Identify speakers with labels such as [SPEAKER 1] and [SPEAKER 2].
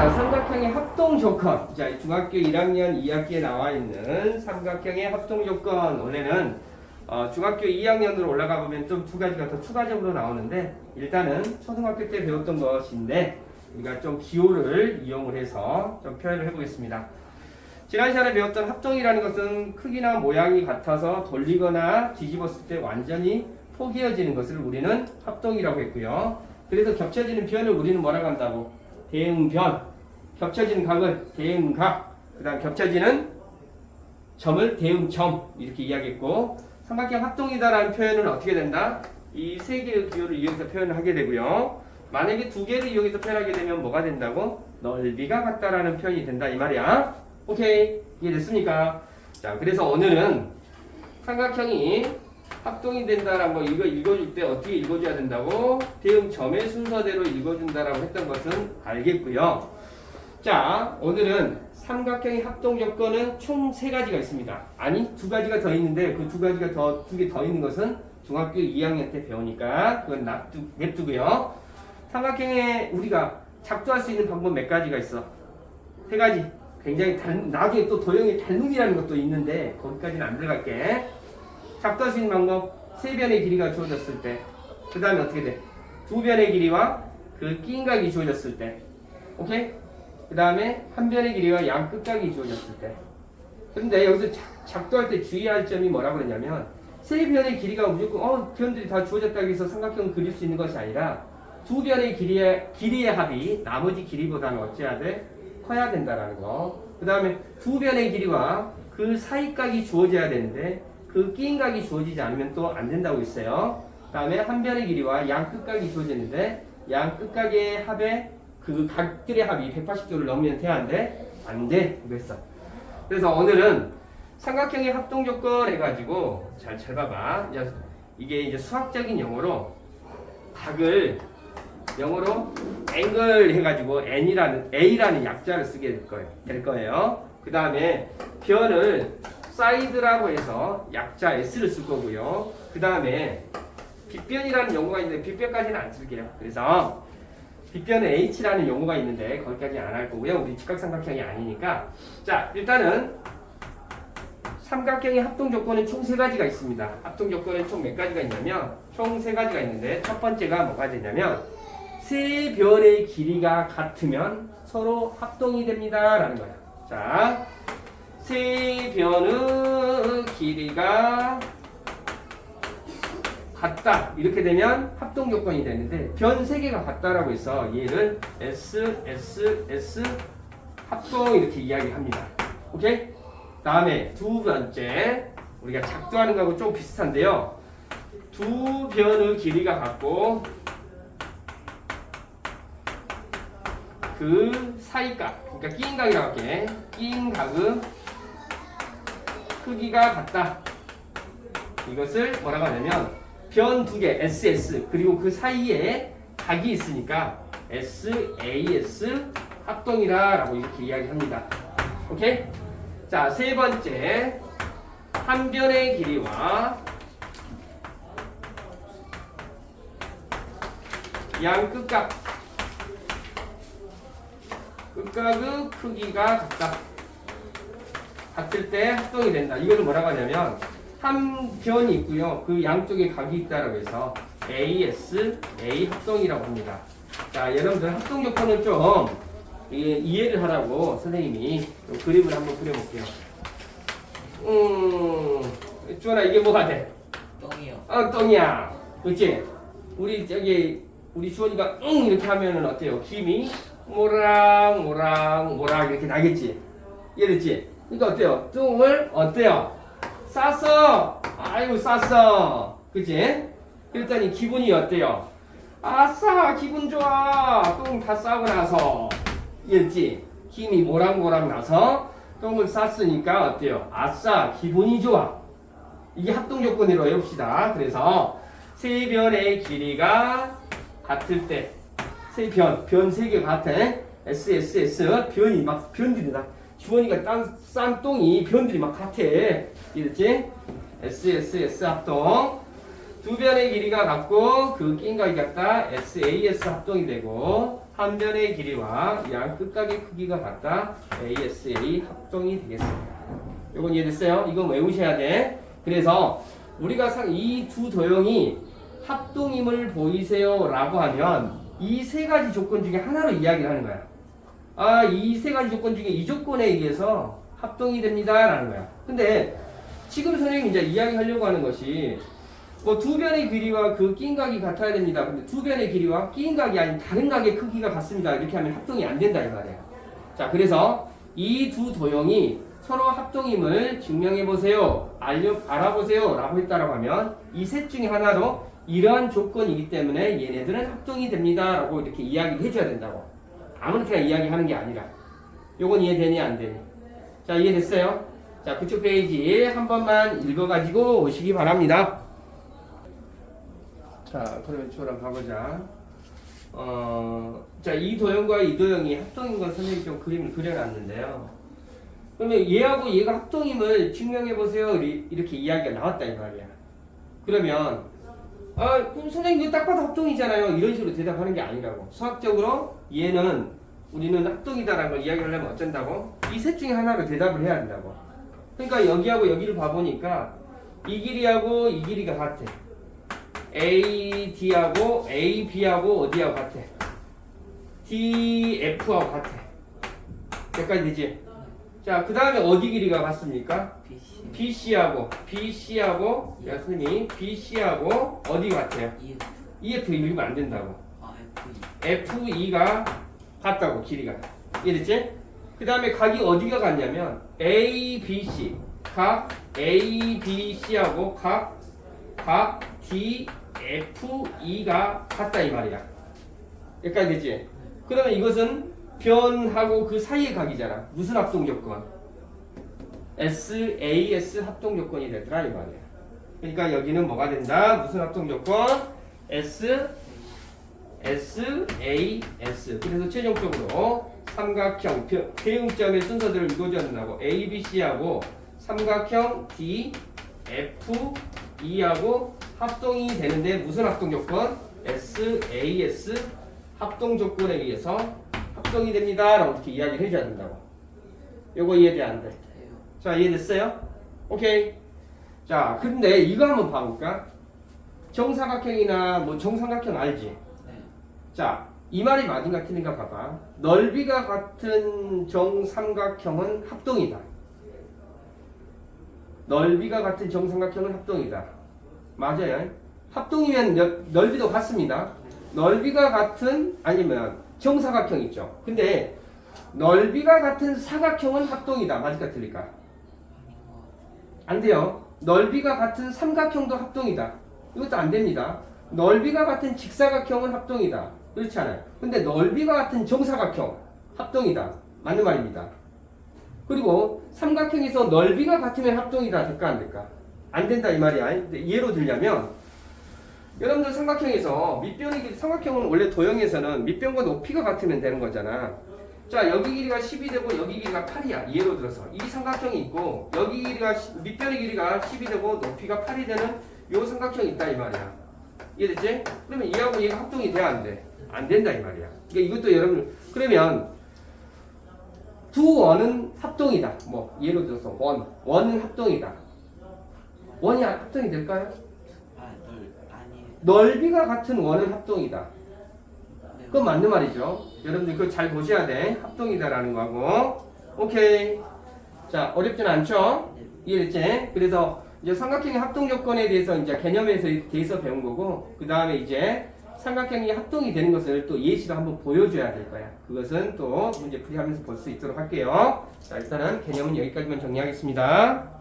[SPEAKER 1] 자, 삼각형의 합동 조건. 자, 이 중학교 1학년 2학기에 나와 있는 삼각형의 합동 조건. 원래는 어, 중학교 2학년으로 올라가 보면 좀 두 가지가 더 추가적으로 나오는데 일단은 초등학교 때 배웠던 것인데 우리가 좀 기호를 이용을 해서 좀 표현을 해보겠습니다. 지난 시간에 배웠던 합동이라는 것은 크기나 모양이 같아서 돌리거나 뒤집었을 때 완전히 포개어지는 것을 우리는 합동이라고 했고요. 그래서 겹쳐지는 변을 우리는 뭐라고 한다고? 대응변. 겹쳐지는 각을 대응각. 그 다음 겹쳐지는 점을 대응점. 이렇게 이야기했고 삼각형 합동이다라는 표현은 어떻게 된다? 이 세 개의 기호를 이용해서 표현을 하게 되고요. 만약에 두 개를 이용해서 표현하게 되면 뭐가 된다고? 넓이가 같다라는 표현이 된다 이 말이야. 오케이 이해됐습니까? 자 그래서 오늘은 삼각형이 합동이 된다라는 거 이거 읽어줄 때 어떻게 읽어줘야 된다고 대응 점의 순서대로 읽어준다라고 했던 것은 알겠고요. 자 오늘은 삼각형의 합동 조건은 총 세 가지가 있습니다. 아니 두 가지가 더 있는데 그 두 가지가 더 두 개 더 있는 것은 중학교 2학년 때 배우니까 그건 놔두, 냅두고요. 삼각형에 우리가 작두할 수 있는 방법 몇 가지가 있어? 세 가지. 굉장히 단, 나중에 또 도형의 닮음이라는 것도 있는데 거기까지는 안 들어갈게. 작두할 수 있는 방법 세 변의 길이가 주어졌을 때. 그 다음에 어떻게 돼? 두 변의 길이와 그 끼인각이 주어졌을 때. 오케이? 그 다음에 한 변의 길이와 양 끝각이 주어졌을 때. 근데 여기서 작, 작두할 때 주의할 점이 뭐라고 그러냐면 세 변의 길이가 무조건 어 변들이 다 주어졌다고 해서 삼각형을 그릴 수 있는 것이 아니라 두 변의 길이의 길이의 합이 나머지 길이보다는 어찌해야 돼? 커야 된다라는 거. 그 다음에 두 변의 길이와 그 사이 각이 주어져야 되는데 그 끼인 각이 주어지지 않으면 또 안 된다고 있어요. 그 다음에 한 변의 길이와 양 끝각이 주어지는데 양 끝각의 합에 그 각들의 합이 180도를 넘으면 돼야 안 돼? 안 돼. 그랬어. 그래서 오늘은 삼각형의 합동 조건 해가지고 잘, 잘 봐봐. 이게 이제 수학적인 용어로 각을 영어로 앵글 해가지고 n이라는 a라는 약자를 쓰게 될 거예요. 될 거예요. 그 다음에 변을 사이드라고 해서 약자 s를 쓸 거고요. 그 다음에 빗변이라는 용어가 있는데 빗변까지는 안 쓸게요. 그래서 빗변은 h라는 용어가 있는데 거기까지 안 할 거고요. 우리 직각삼각형이 아니니까 자 일단은 삼각형의 합동 조건은 총 세 가지가 있습니다. 합동 조건은 총 몇 가지가 있냐면 총 세 가지가 있는데 첫 번째가 뭐가 되냐면 세 변의 길이가 같으면 서로 합동이 됩니다라는 거야. 자, 세 변의 길이가 같다 이렇게 되면 합동 조건이 되는데 변 세 개가 같다라고 해서 얘를 S S S 합동 이렇게 이야기합니다. 오케이? 다음에 두 번째 우리가 작두하는 거하고 좀 비슷한데요. 두 변의 길이가 같고 그 사이각 그러니까 끼인 각이라고 할게 끼인 각의 크기가 같다. 이것을 뭐라고 하냐면 변 두 개 SS 그리고 그 사이에 각이 있으니까 SAS 합동이라라고 이렇게 이야기합니다. 오케이? 자, 세 번째. 한 변의 길이와 양 끝각. 끝각의 크기가 같다. 같을 때 합동이 된다. 이거는 뭐라고 하냐면 한 변이 있고요. 그 양쪽에 각이 있다라고 해서 AS, A 합동이라고 합니다. 자, 여러분들 합동 조건을 좀 이- 이해를 하라고 선생님이 좀 그림을 한번 그려볼게요. 음, 주원아 이게 뭐가 돼?
[SPEAKER 2] 똥이요.
[SPEAKER 1] 어, 똥이야. 그렇지? 우리 저기 우리 주원이가 응 이렇게 하면은 어때요? 김이 모락 모락 모락 이렇게 나겠지? 이해됐지? 그러니까 어때요? 똥을 어때요? 쌌어. 아이고 쌌어. 그치? 그랬더니 기분이 어때요? 아싸 기분 좋아. 똥 다 싸고 나서 이랬지? 힘이 모락모락 나서 똥을 쌌으니까 어때요? 아싸 기분이 좋아. 이게 합동 조건으로 외웁시다. 그래서 세 변의 길이가 같을 때, 세 변, 변 세 개 같은 S, S, S, 변이 막, 변들이 나, 주원이가 땅, 싼 똥이 변들이 막 같아. 이랬지? S, S, S 합동. 두 변의 길이가 같고, 그 낀각이 같다. S, A, S 합동이 되고, 한 변의 길이와 양 끝각의 크기가 같다. ASA 합동이 되겠습니다. 이건 이해됐어요? 이건 외우셔야 돼. 그래서 우리가 이 두 도형이 합동임을 보이세요라고 하면 이 세 가지 조건 중에 하나로 이야기를 하는 거야. 아, 이 세 가지 조건 중에 이 조건에 의해서 합동이 됩니다라는 거야. 근데 지금 선생님이 이제 이야기하려고 하는 것이 뭐두 변의 길이와 그 끼인 각이 같아야 됩니다. 근데 두 변의 길이와 끼인 각이 아닌 다른 각의 크기가 같습니다. 이렇게 하면 합동이 안 된다 이 말이야. 자, 그래서 이 두 도형이 서로 합동임을 증명해 보세요. 알려 알아보세요라고 했다라고 하면 이 셋 중에 하나로 이러한 조건이기 때문에 얘네들은 합동이 됩니다라고 이렇게 이야기를 해줘야 된다고. 아무렇게나 이야기하는 게 아니라. 요건 이해되니 안 되니? 자, 이해됐어요? 자, 그쪽 페이지 한 번만 읽어가지고 오시기 바랍니다. 자, 그러면 저랑 가보자. 어, 자, 이 도형과 이 도형이 합동인 건 선생님이 좀 그림을 그려놨는데요. 그러면 얘하고 얘가 합동임을 증명해 보세요. 이- 이렇게 이야기가 나왔다, 이 말이야. 그러면, 아, 그럼 선생님 이거 딱 봐도 합동이잖아요. 이런 식으로 대답하는 게 아니라고. 수학적으로 얘는 우리는 합동이다라는 걸 이야기하려면 어쩐다고? 이 셋 중에 하나로 대답을 해야 된다고. 그러니까 여기하고 여기를 봐보니까 이 길이하고 이 길이가 같아. AD하고 AB하고 어디하고 같아? DF하고 같아. 여기까지 되지? 자, 그 다음에 어디 길이가 같습니까?
[SPEAKER 2] BC
[SPEAKER 1] BC하고 BC하고 야 선생님이 BC하고 어디 같아요?
[SPEAKER 2] EF
[SPEAKER 1] EF 읽으면 안 된다고.
[SPEAKER 2] 아 FE
[SPEAKER 1] FE가 같다고 길이가 이해됐지? 그 다음에 각이 어디가 같냐면 ABC 각 ABC하고 각, 각 DFE가 같다 이 말이야 여기까지 되지? 그러면 이것은 변하고 그 사이의 각이잖아 무슨 합동 조건? SAS 합동 조건이 되더라 이 말이야 그러니까 여기는 뭐가 된다? 무슨 합동 조건? S S, A, S. 그래서 최종적으로 삼각형 표- 대응점의 순서대로 읽어준다고 A, B, C하고 삼각형 D, F, E하고 합동이 되는데 무슨 합동 조건? S, A, S 합동 조건에 의해서 합동이 됩니다. 라고 이렇게 이야기를 해줘야 된다고. 요거 이해돼 안 돼? 자, 이해됐어요? 오케이. 자, 근데 이거 한번 봐볼까? 정사각형이나 뭐 정삼각형 알지?
[SPEAKER 2] 네
[SPEAKER 1] 자, 이 말이 맞은가 틀린가 봐봐. 넓이가 같은 정삼각형은 합동이다. 넓이가 같은 정삼각형은 합동이다. 맞아요. 합동이면 여- 넓이도 같습니다. 넓이가 같은 아니면 정사각형 있죠. 근데 넓이가 같은 사각형은 합동이다. 맞을까 틀릴까? 안 돼요. 넓이가 같은 삼각형도 합동이다. 이것도 안 됩니다. 넓이가 같은 직사각형은 합동이다. 그렇지 않아요. 근데 넓이가 같은 정사각형 합동이다. 맞는 말입니다. 그리고 삼각형에서 넓이가 같으면 합동이다. 될까 안 될까? 안 된다 이 말이야. 예로 들자면 여러분들 삼각형에서 밑변의 길이 삼각형은 원래 도형에서는 밑변과 높이가 같으면 되는 거잖아. 자 여기 길이가 10이 되고 여기 길이가 8이야 예로 들어서 이 삼각형이 있고 여기 길이가 시- 밑변의 길이가 10이 되고 높이가 8이 되는 요 삼각형이 있다 이 말이야 이해됐지? 그러면 얘하고 얘가 합동이 돼야 안 돼? 안 된다 이 말이야 그러니까 이것도 여러분 그러면 두 원은 합동이다 뭐 예로 들어서 원 원은 합동이다 원이 합동이
[SPEAKER 2] 될까요?
[SPEAKER 1] 넓이가 같은 원은 합동이다
[SPEAKER 2] 네
[SPEAKER 1] 그건 맞는 말이죠. 여러분들 그거 잘 보셔야 돼. 합동이다라는 거고. 오케이. 자, 어렵진 않죠?
[SPEAKER 2] 네.
[SPEAKER 1] 이해됐지? 그래서 이제 삼각형의 합동 조건에 대해서 이제 개념에 대해서 배운 거고, 그 다음에 이제 삼각형이 합동이 되는 것을 또 예시로 한번 보여줘야 될 거야. 그것은 또 문제 풀이하면서 볼 수 있도록 할게요. 자, 일단은 개념은 여기까지만 정리하겠습니다.